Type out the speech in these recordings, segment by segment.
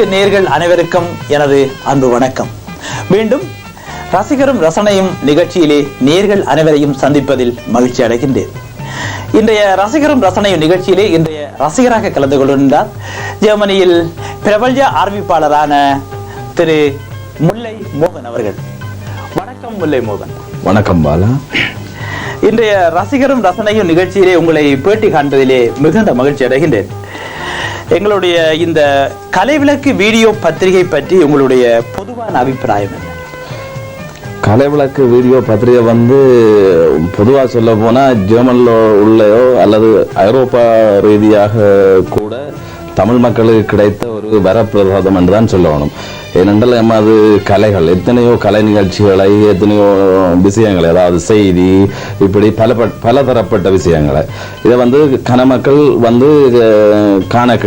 அனைத்து நேர்கள் அனைவருக்கும் எனது அன்பு வணக்கம். மீண்டும் ரசிகரும் ரசனையும் நிகழ்ச்சியிலே நேர்கள் அனைவரையும் சந்திப்பதில் மகிழ்ச்சி அடைகின்றேன். இன்றைய ரசிகரும் ரசனையும் நிகழ்ச்சியிலே இன்றைய ரசிகராக கலந்து கொள்கின்றார் ஜெர்மனியில் பிரபல்ய அறிவிப்பாளரான திரு முல்லை மோகன் அவர்கள். வணக்கம் முல்லை மோகன். வணக்கம் பாலா. இன்றைய ரசிகரும் ரசனையும் நிகழ்ச்சியிலே உங்களை பேட்டி காண்பதிலே மிகுந்த மகிழ்ச்சி அடைகின்றேன். எங்களுடைய இந்த கலைவிளக்கு வீடியோ பத்திரிகை பற்றி உங்களுடைய பொதுவான அபிப்பிராயம் என்ன? கலைவிளக்கு வீடியோ பத்திரிகை வந்து பொதுவாக சொல்ல போனால் ஜெர்மனில் உள்ளயோ அல்லது ஐரோப்பா ரீதியாக கூட தமிழ் மக்களுக்கு கிடைத்த வரப்பிரசாதம் என்று தான் சொல்லணும். ஏனென்றால் எமது கலைகள் எத்தனையோ கலை நிகழ்ச்சிகளை எத்தனையோ விஷயங்களை அதாவது செய்தி இப்படி பல பல தரப்பட்ட விஷயங்களை. இதை வந்து கனமக்கள் வந்து காண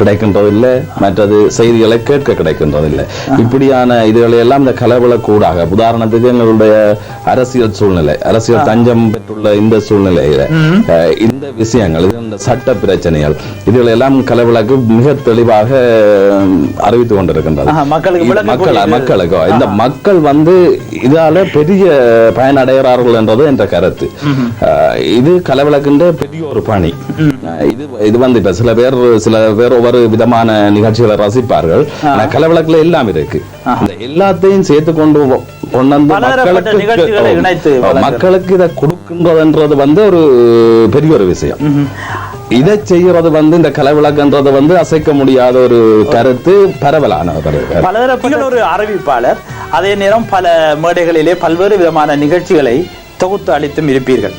கிடைக்கின்றதில்லை மற்றது செய்திகளை கேட்க கிடைக்கின்றதில்லை. இப்படியான இதுகளை எல்லாம் இந்த கலவல கூடாக உதாரணத்துக்கு எங்களுடைய அரசியல் சூழ்நிலை அரசியல் தஞ்சம் பெற்றுள்ள இந்த சூழ்நிலையில இந்த விஷயங்கள் இந்த சட்ட பிரச்சனைகள் இதுகளை எல்லாம் கலவலக்கு மிக தெளிவாக அஹ், அறிவித்துக் கொண்டிருக்கின்றது. மக்கள். மக்களுக்கு இந்த மக்கள் வந்து இதால பெரிய பயனடைகிறார்கள் என்றது என்ற கருத்து. இது கலவிளக்குன்ற பெரிய ஒரு பணி. இது இது வந்து இப்ப சில பேர் சில பேர் ஒவ்வொரு விதமான நிகழ்ச்சிகளை ரசிப்பார்கள். ஆனா கலவிளக்குல எல்லாம் இருக்கு. எல்லாத்தையும் சேர்த்து கொண்டு கொண்டு மக்களுக்கு. மக்களுக்கு இதை கொடுக்கின்றதுன்றது வந்து ஒரு பெரிய ஒரு விஷயம். இதை செய்யறது வந்து இந்த கலவிளக்குன்றது வந்து அசைக்க முடியாத ஒரு கருத்து பரவலான. பலதரப்பட்ட ஒரு அறிவிப்பாளர். அதே நேரம் பல மேடைகளிலே பல்வேறு விதமான நிகழ்ச்சிகளை தொகுத்து அளித்தும் இருப்பீர்கள்.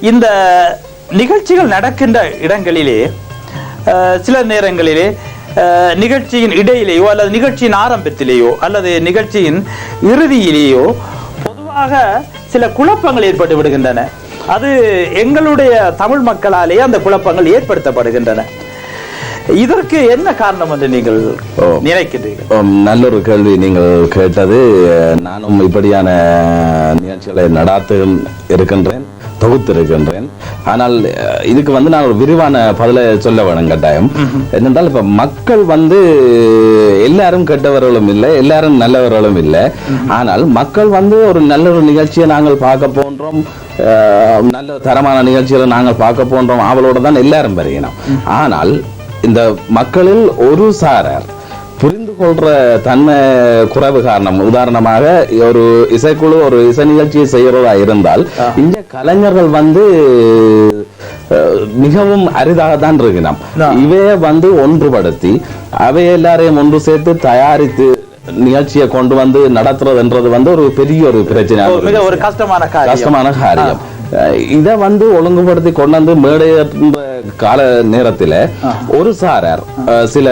இந்த நிகழ்ச்சிகள் நடக்கின்ற இடங்களிலே சில நேரங்களிலே நிகழ்ச்சியின் இடையிலேயோ அல்லது நிகழ்ச்சியின் ஆரம்பத்திலேயோ அல்லது நிகழ்ச்சியின் இறுதியிலேயோ பொதுவாக சில குழப்பங்கள் ஏற்பட்டு விடுகின்றன. அது எங்களுடைய தமிழ் மக்களாலேயே அந்த குழப்பங்கள் ஏற்படுத்தப்படுகின்றன. இதற்கு என்ன காரணம் என்று நீங்கள். நினைக்கிறீர்கள் நல்ல ஒரு கேள்வி நீங்கள் கேட்டது நானும் இப்படியான நிகழ்ச்சிகளை நடாத்து இருக்கின்றேன் தொகுத்து இருக்கின்றேன் ஆனால் இதுக்கு வந்து நான் ஒரு விரிவான பதிலை சொல்ல வேணும் கட்டாயம். என்னென்றால் இப்ப மக்கள் வந்து எல்லாரும் கெட்டவர்களும் இல்லை எல்லாரும் நல்லவர்களும் இல்லை. ஆனால் மக்கள் வந்து ஒரு நல்ல ஒரு நிகழ்ச்சியை நாங்கள் பார்க்க போன்றோம். நல்ல தரமான நிகழ்ச்சிகளை நாங்கள் பார்க்க போன்றோம். அவளோட தான் எல்லாரும் வருகிறோம். ஆனால் இந்த மக்களில் ஒரு சாரார் கொள்ற தன்மை குறைவு காரணம். உதாரணமாக ஒரு இசைக்குழு ஒரு இசை நிகழ்ச்சியை செய்யறதா இருந்தால் இந்த கலைஞர்கள் வந்து மிகவும் அரிதாக தான் இருக்கிறோம். இவைய வந்து ஒன்றுபடுத்தி அவை எல்லாரையும் ஒன்று சேர்த்து தயாரித்து நிகழ்ச்சியை கொண்டு வந்து நடத்துறதுன்றது வந்து ஒரு பெரிய ஒரு பிரச்சனை ஒரு கஷ்டமான காரியம். கஷ்டமான காரியம். இத வந்து ஒழுங்குபடுத்தி கொண்டு வந்து மேடையேற்ற கால நேரத்துல ஒரு சாரார் சில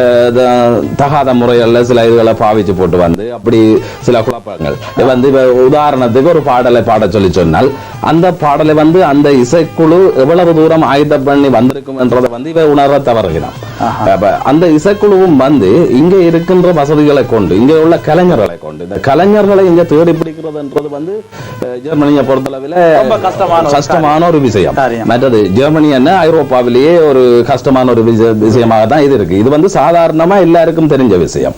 தகாத முறைகள்ல சில இதுகளை பாவிச்சு போட்டு வந்து அப்படி சில குழப்பங்கள். வந்து உதாரணத்துக்கு ஒரு பாடலை பாட சொல்லி சொன்னால் அந்த பாடலை வந்து அந்த இசைக்குழு எவ்வளவு தூரம் ஆயுதம் பண்ணி வந்திருக்கும் என்றதை வந்து இவ உணர தவறுகிறான். அந்த இசைக்குழுவும் வந்து இங்க இருக்கின்ற வசதிகளை கொண்டு இங்க உள்ள கலைஞர்களை கொண்டு இந்த கலைஞர்களை இங்க தேடி பிடிக்கிறதுன்றது வந்து ஜெர்மனியை பொறுத்தளவில் கஷ்டமான ஒரு விஷயம். மற்றது ஜெர்மனி என்ன ஐரோப்பாவிலேயே ஒரு கஷ்டமான ஒரு விஷ- விஷயமாக தான் இது இருக்கு. இது வந்து சாதாரணமா எல்லாருக்கும் தெரிஞ்ச விஷயம்.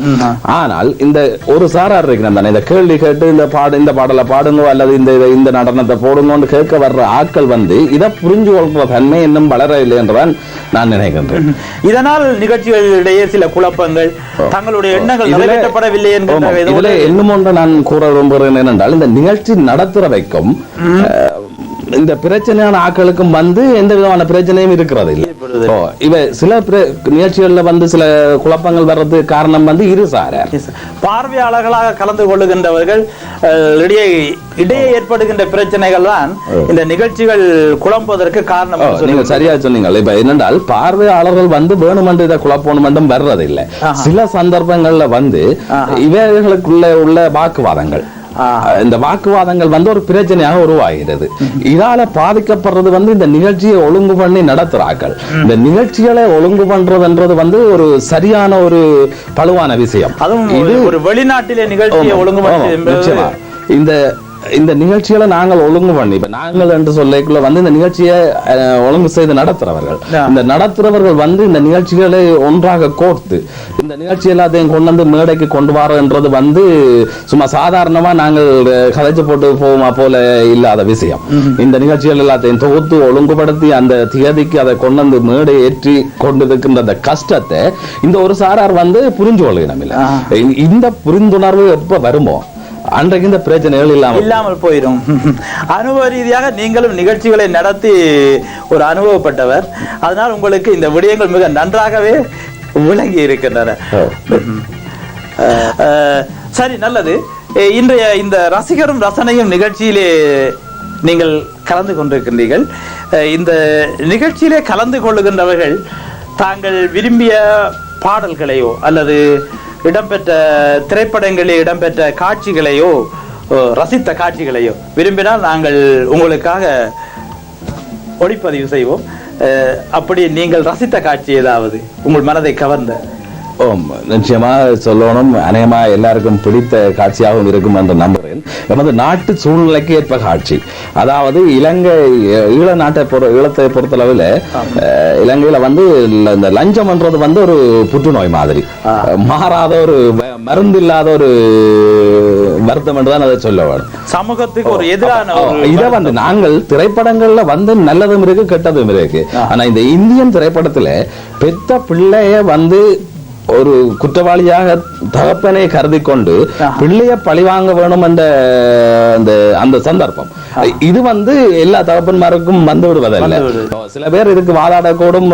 ஆனால் இந்த ஒரு சாரார் இருக்கிறேன் தானே இந்த கேள்வி கேட்டு இந்த பாடு இந்த பாடலை பாடுங்க அல்லது இந்த இந்த நடனத்தை போடுங்கன்னு கேட்க வர்ற ஆட்கள் வந்து இதை புரிஞ்சு கொள்ற தன்மை இன்னும் வளரவில்லை என்றுதான் நான் நினைக்கின்றேன். இதனால் நிகழ்ச்சிகளிடையே சில குழப்பங்கள் தங்களுடைய எண்ணங்கள் நிறைவேற்றப்படவில்லை. ஏதோ இதுல இன்னும் ஒன்று நான் கூற விரும்புகிறேன் என்னென்றால் இந்த நிகழ்ச்சி நடத்துற வைக்கும் அஹ், இந்த பிரச்சனையான ஆட்களுக்கும் வந்து எந்த விதமான பிரச்சனையும் இருக்கிறது இல்லை. இவ சில நிகழ்ச்சிகள்ல வந்து சில குழப்பங்கள் வர்றதுக்கு காரணம் வந்து இரு Yes. பார்வையாளர்களாக கலந்து கொள்ளுகின்றவர்கள் இடையே இடையே ஏற்படுகின்ற பிரச்சனைகள் தான் இந்த நிகழ்ச்சிகள் குழம்புவதற்கு காரணம் நீங்க சரியா சொன்னீங்க இப்ப என்னென்றால் பார்வையாளர்கள் வந்து வேணுமென்று இதை குழப்பணும் மட்டும் வர்றதில்லை சில சந்தர்ப்பங்கள்ல வந்து இவர்களுக்குள்ள உள்ள வாக்குவாதங்கள் இந்த வாக்குவாதங்கள் வந்து ஒரு பிரச்சனையாக உருவாகிறது. இதால பாதிக்கப்படுறது வந்து இந்த நிகழ்ச்சியை ஒழுங்கு பண்ணி நடத்துறார்கள். இந்த நிகழ்ச்சிகளை ஒழுங்கு பண்றதுன்றது வந்து ஒரு சரியான ஒரு பழுவான விஷயம். அதுவும் ஒரு- ஒரு வெளிநாட்டிலே நிகழ்ச்சியை என்பது நிச்சயமா. இந்த இந்த நிகழ்ச்சிகளை நாங்கள் ஒழுங்கு பண்ணி இப்ப நாங்கள் என்று சொல்லிக்குள்ள வந்து இந்த நிகழ்ச்சியை ஒழுங்கு செய்து நடத்துறவர்கள். இந்த நடத்துறவர்கள் வந்து இந்த நிகழ்ச்சிகளை ஒன்றாக கோர்த்து இந்த நிகழ்ச்சி எல்லாத்தையும் கொண்டு வந்து மேடைக்கு கொண்டு வரன்றது வந்து சும்மா சாதாரணமா நாங்கள் கதைச்சு போட்டு போவோமா போல இல்லாத விஷயம் இந்த நிகழ்ச்சிகள் எல்லாத்தையும் தொகுத்து ஒழுங்குபடுத்தி அந்த தியதிக்கு அதை கொண்டு வந்து மேடை ஏற்றி கொண்டு இருக்கின்ற அந்த கஷ்டத்தை இந்த ஒரு சாரார் வந்து புரிஞ்சு. இந்த- இந்த புரிந்துணர்வு எப்ப வருமோ அன்றைக்கு இந்த பிரச்சனைகள் இல்லாம இல்லாமல் போயிடும். அனுபவ ரீதியாக நீங்களும் நிகழ்ச்சிகளை நடத்தி ஒரு அனுபவப்பட்டவர். அதனால் உங்களுக்கு இந்த விடயங்கள் மிக நன்றாகவே விளங்கி இருக்கின்றன. சரி நல்லது. இன்றைய இந்த ரசிகரும் ரசனையும் நிகழ்ச்சியிலே நீங்கள் கலந்து கொண்டிருக்கின்றீர்கள். இந்த நிகழ்ச்சியிலே கலந்து கொள்ளுகின்றவர்கள் தாங்கள் விரும்பிய பாடல்களையோ அல்லது இடம்பெற்ற திரைப்படங்களில் இடம்பெற்ற காட்சிகளையோ ரசித்த காட்சிகளையோ விரும்பினால் நாங்கள் உங்களுக்காக ஒளிப்பதிவு செய்வோம். அஹ், அப்படி நீங்கள் ரசித்த காட்சி ஏதாவது உங்கள் மனதை கவர்ந்த நிச்சயமா சொல்லணும் அநேகமா எல்லாருக்கும் பிடித்த காட்சியாகவும் இருக்கும் என்று நம்புகிறேன். நமது நாட்டு சூழ்நிலைக்கு ஏற்ப காட்சி. அதாவது இலங்கை ஈழ நாட்டை பொறு ஈழத்தை பொறுத்தளவில் இலங்கையில வந்து இந்த லஞ்சம் என்றது வந்து ஒரு புற்றுநோய் மாதிரி. மாறாத ஒரு மருந்து இல்லாத ஒரு வருத்தம் என்றுதான் அதை சொல்ல வேணும். சமூகத்துக்கு ஒரு எதிரான இத வந்து நாங்கள் திரைப்படங்கள்ல வந்து நல்லதும் இருக்கு கெட்டதும் இருக்கு. ஆனா இந்த இந்தியன் திரைப்படத்துல பெத்த பிள்ளைய வந்து ஒரு குற்றவாளியாக தகப்பனை கருதி கொண்டு பிள்ளைய பழிவாங்க வேணும் அந்த அந்த சந்தர்ப்பம். இது வந்து எல்லா தகப்பன்மாருக்கும் வந்து விடுவதல்ல. சில பேர் இதுக்கு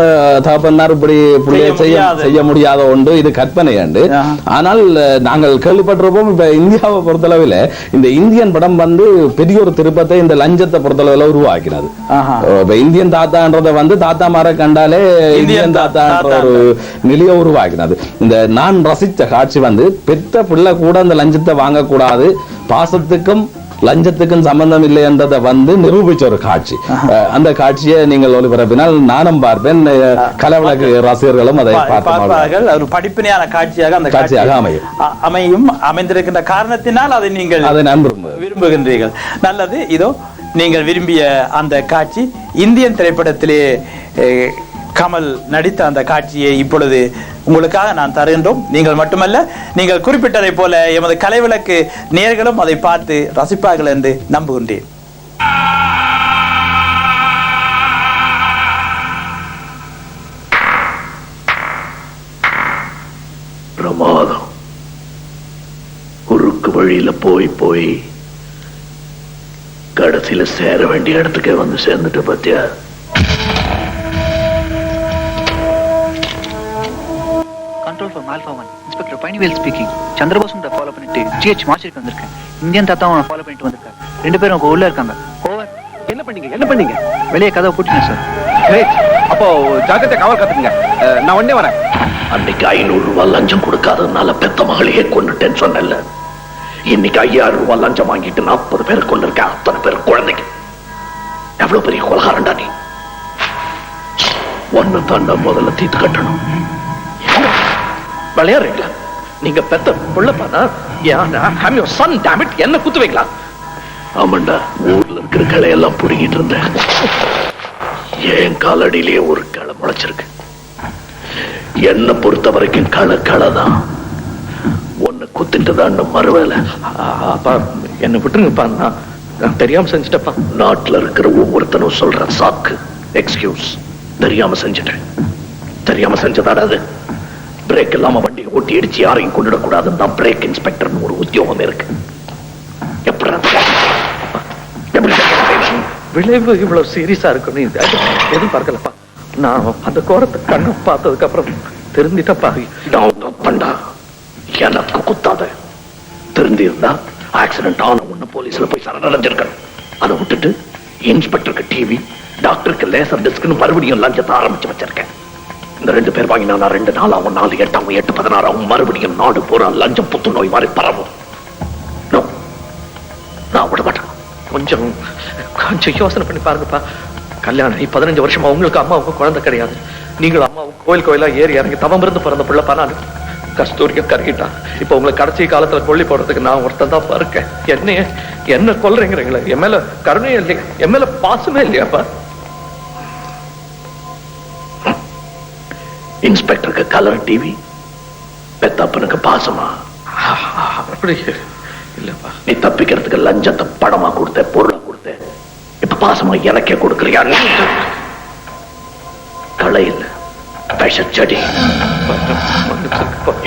அஹ், தகப்பன்மார் இப்படி பிள்ளைய செய்ய செய்ய முடியாது. ஒன்று இது கற்பனை ஆஹா. ஆனால் நாங்கள் கேள்விப்பட்டிருப்போம் இப்ப இந்தியாவை பொறுத்தளவில் இந்த இந்தியன் படம் வந்து பெரிய ஒரு திருப்பத்தை இந்த லஞ்சத்தை பொறுத்தளவில் உருவாக்கினது. இப்ப இந்தியன் தாத்தான்றத வந்து தாத்தா மார கண்டாலே இந்தியன் தாத்தான்ற ஒரு நிலையை உருவாக்கினது. இந்த நான் ரசித்த காட்சி வந்து பெத்த பிள்ளை கூட அந்த லஞ்சத்தை வாங்கக்கூடாது. பாசத்துக்கும் லஞ்சத்துக்கும் சம்பந்தம் இல்லை என்றதை வந்து நிரூபிச்ச ஒரு காட்சி. அந்த காட்சியை நீங்கள் ஒளிபரப்பினால் நானும் பார்ப்பேன். கலவிளக்கு ரசிகர்களும் அதை. பார்ப்பார்கள். ஒரு படிப்பினையான காட்சியாக அந்த காட்சியாக காட்சி அமையும். அமையும் அமைந்திருக்கின்ற காரணத்தினால் அதை நீங்கள் அதை நான் விரும்புகின்றீர்கள். நல்லது. இதோ நீங்கள் விரும்பிய அந்த காட்சி இந்தியன் திரைப்படத்திலே கமல் நடித்த அந்த காட்சியை இப்பொழுது உங்களுக்காக நான் தருகின்றோம். நீங்கள் மட்டுமல்ல நீங்கள் குறிப்பிட்டதை போல எமது கலைவிளக்கு நேர்களும் அதை பார்த்து ரசிப்பார்கள் என்று நம்புகின்றேன். பிரமாதம். குறுக்கு வழியில போய் போய் கடைசியில சேர வேண்டிய இடத்துக்கே வந்து சேர்ந்துட்டு பத்தியா? கண்ட்ரோல் ஃபார் மால்ஃபா ஒன் இன்ஸ்பெக்டர் பைனிவேல் ஸ்பீக்கிங் சந்திரபோசன் ஃபாலோ பண்ணிட்டு ஜிஹெச் மார்ச்சிக்கு வந்திருக்கேன். இந்தியன் தாத்தாவும் ஃபாலோ பண்ணிட்டு வந்திருக்காரு. ரெண்டு பேரும் உங்க உள்ள இருக்காங்க. ஓவர் என்ன பண்ணீங்க? என்ன பண்ணீங்க? வெளியே கதவை பூட்டினேன் சார் கிரேட் அப்போ ஜாக்கிரதை காவல் காத்துங்க அஹ், நான் உடனே வரேன். அன்னைக்கு ஐநூறு ரூபாய் லஞ்சம் கொடுக்காததுனால பெத்த மகளையே கொண்டுட்டேன்னு சொன்னேன்ல. இன்னைக்கு ஐயாயிரம் ரூபாய் லஞ்சம் வாங்கிட்டு நாற்பது பேர் கொண்டிருக்கேன் அத்தனை பேர் குழந்தைங்க. எவ்வளவு பெரிய கொலகாரண்டா நீ. ஒன்னு தாண்டா முதல்ல தீத்து கட்டணும். விளையாடுறீங்களா நீங்க பெத்த புள்ளப்பானா ஐம் யுவர் சன் டேமிட் என்ன குத்து வைக்கலாம்? ஆமாண்டா ஊர்ல இருக்கிற கிளையெல்லாம் புடுங்கிட்டு இருந்தேன். என் காலடியிலேயே ஒரு களை முளைச்சிருக்கு. என்ன பொறுத்த வரைக்கும் களை களை தான் ஒன்னு குத்திட்டு தான் மறுவேலை அப்பா என்ன விட்டுருங்கப்பா நான் தெரியாம செஞ்சுட்டப்பா நாட்டுல இருக்கிற ஒவ்வொருத்தனும் சொல்ற சாக்கு எக்ஸ்கியூஸ் தெரியாம செஞ்சுட்டேன். தெரியாம செஞ்சதாடா அது. பிரேக் இல்லாம வண்டியை ஓட்டி இடிச்சு யாரையும் கொண்டுடக்கூடாதுன்னு தான் பிரேக் இன்ஸ்பெக்டர்னு ஒரு உத்தியோகம் இருக்கு. விளைவு இவ்வளவு சீரியஸா இருக்குன்னு எதுவும் பார்க்கலப்பா. நான் அந்த கோரத்தை கண்ணு பார்த்ததுக்கு அப்புறம் திருந்திட்டப்பா நான் பண்ணா எனக்கு குத்தாத. திருந்தி இருந்தா ஆக்சிடென்ட் ஆன ஒண்ணு போலீஸ்ல போய் சரணடைஞ்சிருக்கணும் அதை விட்டுட்டு இன்ஸ்பெக்டருக்கு டிவி டாக்டருக்கு லேசர் டிஸ்க்னு மறுபடியும் லஞ்சத்தை ஆரம்பிச்சு வச்சிருக்கேன். இந்த ரெண்டு பேர் வாங்கினா ரெண்டு நாளாகும் நாலு எட்டாகும் எட்டு பதினாறாகும் மறுபடியும் நாடு பூரா லஞ்சம் புத்துநோய் மாதிரி பரவும். நான் விட மாட்டேன். கொஞ்சம் கொஞ்சம் யோசனை பண்ணி பாருங்கப்பா. கல்யாணம் பதினஞ்சு வருஷமா உங்களுக்கு அம்மாவுக்கு குழந்தை கிடையாது. நீங்களும் அம்மாவுக்கு கோயில் கோயிலா ஏறி இறங்கி தவம் இருந்து பிறந்த பிள்ளை நான் கஸ்தூரிக்க கருகிட்டா. இப்ப உங்களை கடைசி காலத்துல கொல்லி போடுறதுக்கு நான் ஒருத்தன் தான் இருக்கேன் என்ன என்ன கொல்றீங்கிறீங்களே. என் மேல கருணையே இல்லையா. என் மேல பாசமே இல்லையாப்பா? இன்ஸ்பெக்டருக்கு கலர் டிவி பெத்தப்பனுக்கு பாசமா? அப்படி இல்லப்பா. நீ தப்பிக்கிறதுக்கு லஞ்சத்தை படமா கொடுத்த பொருளா கொடுத்த இப்ப பாசமா எனக்கே கொடுக்கறியா களை இல்ல விஷ செடி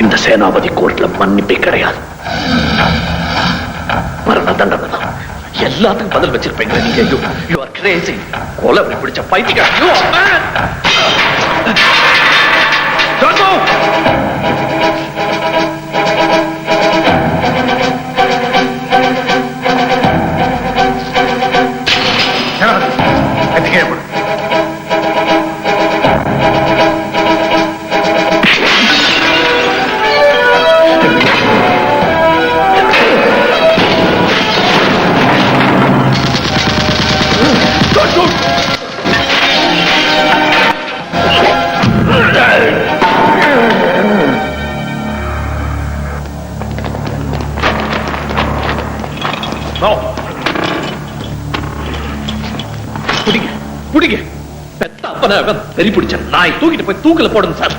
இந்த சேனாபதி கோர்ட்ல மன்னிப்பே கிடையாது. மரண தண்டனை தான். எல்லாத்துக்கும் பதில் வச்சிருப்பீங்க நீங்க. யூ யூ ஆர் கிரேசி கொலை பிடிச்ச பைத்தியக்கார பெத்த தெரி பிடிச்ச நாய் தூக்கிட்டு போய் தூக்கல போடுங்க சார்.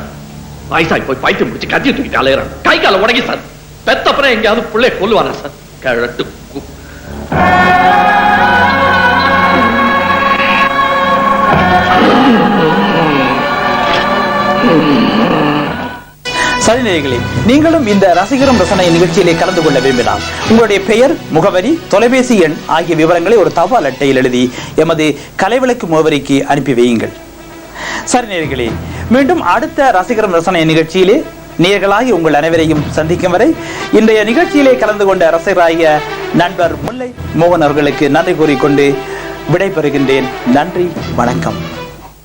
வயசாய் போய் பைத்தியம் பிடிச்சு கத்தியை தூக்கிட்டு அலையறான். கை கால உடங்கி சார். பெத்த எங்கேயாவது பிள்ளை கொல்லுவாரா சார்? கழட்டு சரி நேயர்களே நீங்களும் இந்த ரசிகரும் ரசனை நிகழ்ச்சியிலே கலந்து கொள்ள விரும்பினால் உங்களுடைய பெயர் முகவரி தொலைபேசி எண் ஆகிய விவரங்களை ஒரு தபால் அட்டையில் எழுதி எமது கலைவிளக்கு முகவரிக்கு அனுப்பி வையுங்கள். சரிநேர்களே மீண்டும் அடுத்த ரசிகரும் ரசனை நிகழ்ச்சியிலே நேர்களாகி உங்கள் அனைவரையும் சந்திக்கும் வரை இன்றைய நிகழ்ச்சியிலே கலந்து கொண்ட ரசிகராகிய நண்பர் முல்லை மோகன் அவர்களுக்கு நன்றி கூறிக்கொண்டு விடைபெறுகின்றேன். நன்றி வணக்கம்.